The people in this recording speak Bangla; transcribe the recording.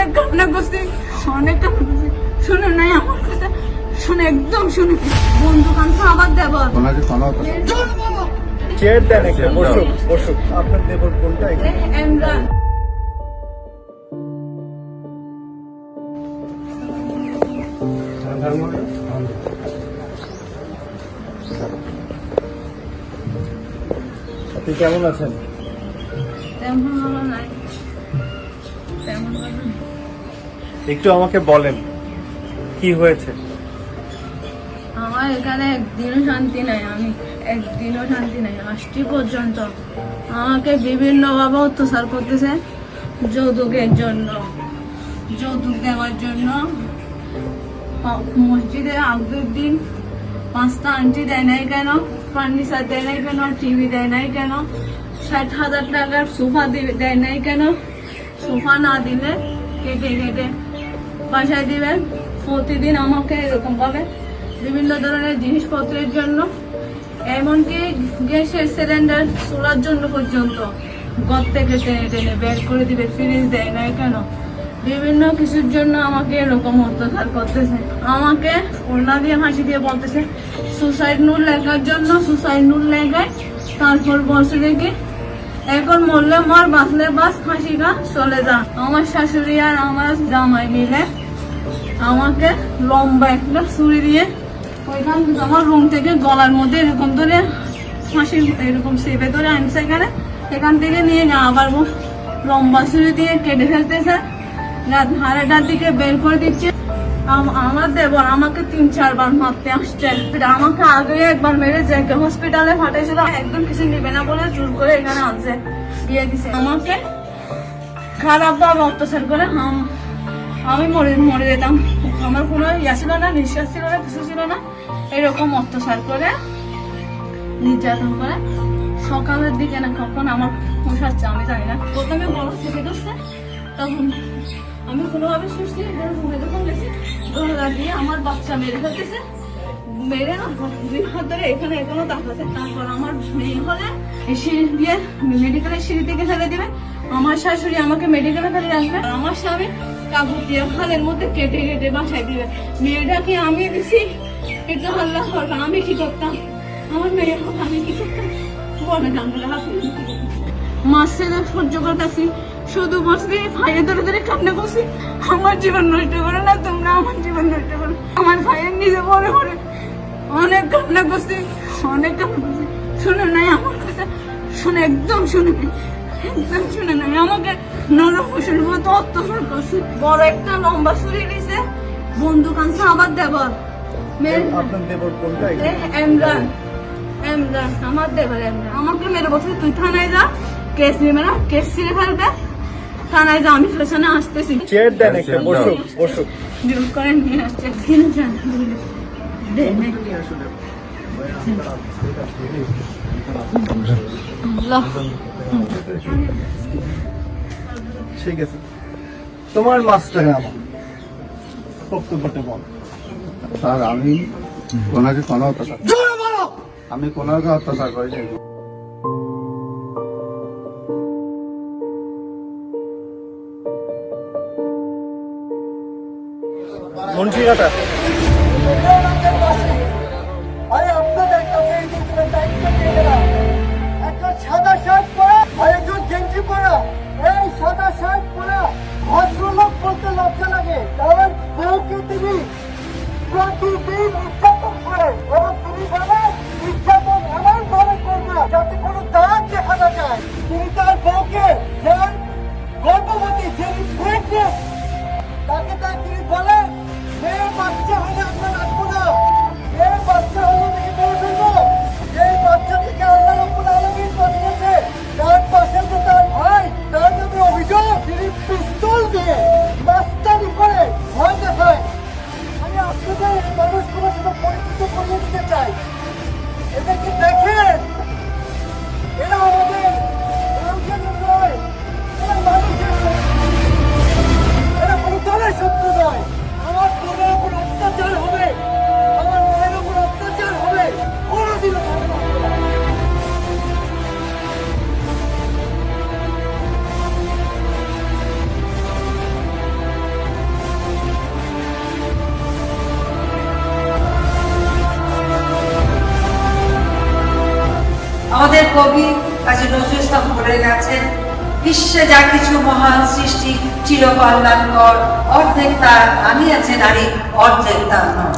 অনেক কান্না করছি অনেক কান্না করছি। শুনে নাই আমার কথা শুনে একদম শুনে বন্ধু কানছে আবার দেবর চেয়ার দেন একটা বসুক বসুক। আপনার দেবর কোনটা এমরান আপনি কেমন আছেন? তেমন ভালো নাই। একটু আমাকে বলেন, কি হয়েছে? আমার এখানে একদিনও শান্তি নাই, আমি একদিনও শান্তি নাই আজটি পর্যন্ত। আমাকে বিভিন্নভাবে অত্যাচার করতেছে যৌতুকের জন্য। যৌতুক দেওয়ার জন্য। মসজিদে আগের দিন পাঁচটা আন্টি দেয় নাই কেন? ফার্নিচার দেয় নাই কেন? টিভি দেয় নাই কেন? ষাট হাজার টাকার সোফা দেয় নাই কেন? সোফা না দিলে কেটে কেটে বাসায় দিবেন। প্রতিদিন আমাকে এরকম ভাবে বিভিন্ন ধরনের জিনিসপত্রের জন্য, এমনকি গ্যাসের সিলিন্ডার চলার জন্য পর্যন্ত। ঘর থেকে টেনে টেনে বের করে দিবে ফ্রিজ দেয় না কেন? বিভিন্ন কিছুর জন্য আমাকে এরকম অত্যাচার করতেছে। আমাকে ওড়না দিয়ে হাসি দিয়ে বলতেছে সুসাইড নুল লেখার জন্য সুসাইড নুল লেখায়, তারপর বলছে দেখি এখন মরলে মর, বাঁচলে বাস ফাঁসি গা চলে যা। আমার শাশুড়ি আর আমার জামাই মিলে আমাকে লম্বা একটা ছুরি দিয়ে ওইখান আমার রুম থেকে গলার মধ্যে এরকম ধরে ফাঁসি, এরকম সেপে ধরে আনছে এখানে। এখান থেকে নিয়ে যা আবার লম্বা ছুরি দিয়ে কেটে ফেলতেছে। রাত হারাটার দিকে বের করে দিচ্ছে। আম- আমার দেবর আমাকে তিন, চারবার মারতে আসছে। আমাকে আগে একবার মেরে জেকে হসপিটালে পাঠাইছিল। একদম কিছু নিবে না বলে জোর করে এখানে আনছে, দিয়ে দিছে। আমাকে খারাপ ভাবে অত্যাচার করে, আম- মরে মরে যেতাম। আমার কোনো ইয়া ছিল না, নিঃশ্বাস ছিল না, কিছু ছিল না। এরকম অত্যাচার করে, নির্যাতন করে। সকালের দিকে না, কখন আমার পোষাচ্ছে আমি জানি না। প্রথমে বড় থেকে তখন আমি কোনোভাবে সুস্থি রুমে যখন গেছি। দরজা দিয়ে আমার বাচ্চা মেরে ফেলতেছে। মেরে না দুই হাত ধরে এখানে এখনও তাকাচ্ছে তারপর আমার মেয়ে হলে সিঁড়ি দিয়ে মেডিকেলের সিঁড়ি থেকে ফেলে দিবে। আমার শাশুড়ি আমাকে মেডিকেলে ফেলে রাখবে। আমার স্বামী কাপড় দিয়ে খালের মধ্যে কেটে কেটে বাসায় দিবে। মেয়েটাকে আমি দিছি একটু হাল্লা করবে, আমি কি করতাম? আমার মেয়ে আমি কি করতাম? বলে হাতে মাসে সহ্য করতেছি। শুধু বসে ভাইয়ের ধরে ধরে কান্না করছি। আমার জীবন নষ্ট করে না তোমরা আমার জীবন নষ্ট করো। আমার ভাইয়ের নিজে পরে করে অনেক কান্না করছি অনেক কান্না করছি। শুনে নাই আমার কথা শুনে একদম শুনে নাই একদম শুনে নাই। আমাকে নরম পশুর মতো অত্যাচার করছে। বড় একটা লম্বা ছুরি দিছে। বন্দুক আনছে আবার দেবর। এমরান। এমরান আমার দেবার এমরান। আমাকে মেরে বলছে তুই থানায় যা কেস নিবে না কেস ছিঁড়ে ফেলবে। থানায় যা আমি পেছনে আসতেছি। চেয়ার দেন একটা বসুক বসুক। জোর করে নিয়ে আসছে কিনে যান দে ঠিক আছে। তোমার মাছটাকে আমার। বক্তব্যটা বল। স্যার আমি ওনাকে কোনো অত্যাচার আমি কোনোকে অত্যাচার করিনি। মুন্সিঘাটা দেখি আমাদের কবি কাজী নজরুল ইসলাম বলে গেছেন, বিশ্বে যা কিছু মহান সৃষ্টি চিরকল্যাণকর অর্ধেক তার আমি আছে নারী, অর্ধেক তার নয়